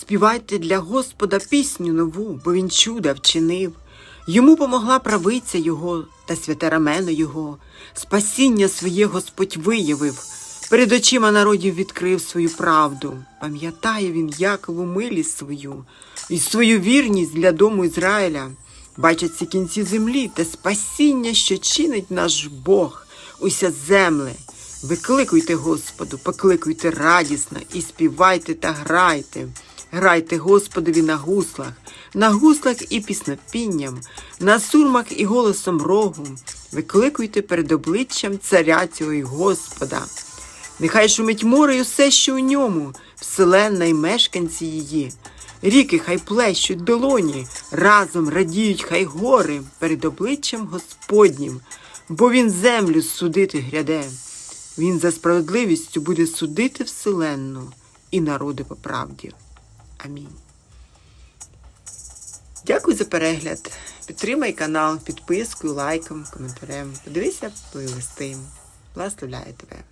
Співайте для Господа пісню нову, бо він чуда вчинив. Йому помогла правиця його та святе рамено його. Спасіння своє Господь виявив. Перед очима народів відкрив свою правду. Пам'ятає він Якову милість свою і свою вірність для дому Ізраїля. Бачать ці кінці землі те спасіння, що чинить наш Бог, уся земле. Викликуйте Господу, покликуйте радісно і співайте та грайте. Грайте Господові на гуслах, на гуслах і піснопінням, на сурмах і голосом рогу. Викликуйте перед обличчям царя цього й Господа. Нехай шумить море й усе, що у ньому, вселенна й мешканці її. Ріки хай плещуть долоні, разом радіють хай гори перед обличчям Господнім, бо він землю судити гряде. Він за справедливістю буде судити вселенну і народи по правді. Амінь. Дякую за перегляд. Підтримай канал підпискою, лайком, коментарем. Подивися плейлисти. Благословляю тебе.